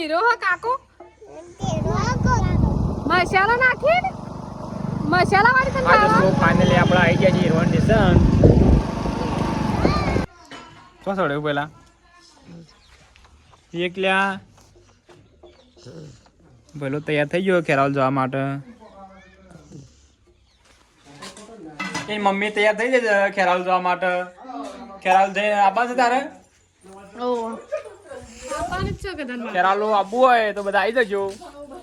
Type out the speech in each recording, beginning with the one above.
Hero હો કાકો? મસાલા નાખી ને? મસાલા વાળી તને આ ખાવા દોસ્તો ફાઇનલી આપણે આવી ગયા છીએ હીરોન સ્ટેશન શું સડ્યું પેલા એકલ્યા. પેલો તૈયાર થઈ ગયો ખેરાવલ જવા માટે. એની મમ્મી તૈયાર થઈ જશે ખેરાવલ જવા માટે. ખેરાવલ જઈને આબા છે તારે? ઓહ આપવાનું જ છે કે આવવું હોય તો બધા આવી જજો.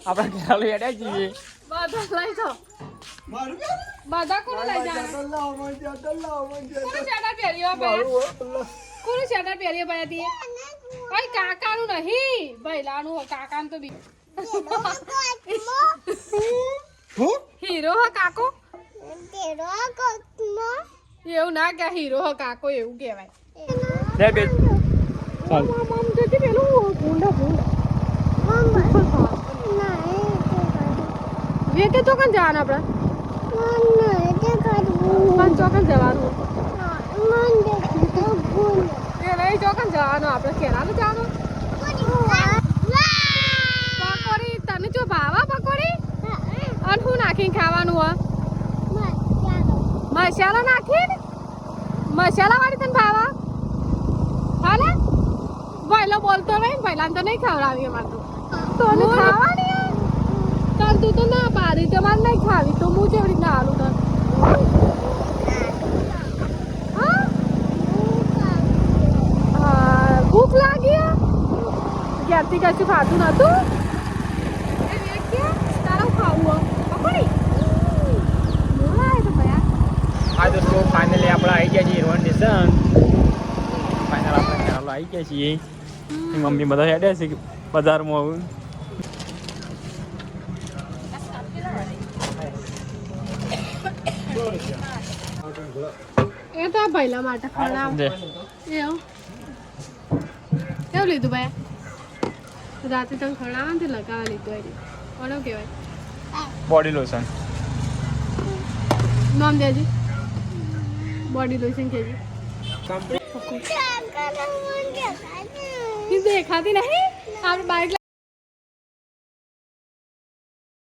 આપણે ખેરાલો એડે જઈએ. બધા લઈ જાઓ. બધા કોને લઈ જાઓ? કોને શેટા પહેર્યો ભાઈ? કોને શેટા પહેર્યો ભાઈ હતી ભાઈ કાકાનું નહીં. ભૈલાનું કાકાનું તો બી. હીરો હો કાકો? એવું ના કે હીરો હો કાકો એવું કહેવાય. બે. ચાલ આમ જતી પેલું ભૂંડા ભૂંડા વેકે ચોકન જવાનું આપણે પણ ચોકન જવાનું. એ ચોકન જવાનું આપણે ખેરાનું જવાનું. પકોડી તને જો ભાવા પકોડી? અને શું નાખીને ખાવાનું હા મસાલા. નાખીને? મસાલા વાળી તને ભાવા? બોલતો નહીં પહેલા તો નહીં ખવડાવી અમારે તો. તને ખાવાની? તાર તું તો ના પાડી તમારે નહીં ખાવી તો હું જેવી રીતના આલું તને? હા? હા, ભૂખ લાગી આ? કશું ખાધું નતું? એ વેચ ખાવું? પકોડી? બોલાય તો ભયા દોસ્તો ફાઇનલી આપણે આવી ગયા છીએ હીરોન સ્ટેશન. ફાઇનલ આપણે આવી ગયા છીએ. મમ્મી બધા હેડ્યા છે બજારમાં આવું એ તો આ ભૈલા માટે ખવડાવ એવું કેવું લીધું ભાઈ? રાતે તમે ખવડાવવા ને લગાવવા લીધું હોય કોનો કહેવાય? બોડી લોશન નામ દેજી. બોડી લોશન કેજી. દેખાતી નહીં આપણે બાઈક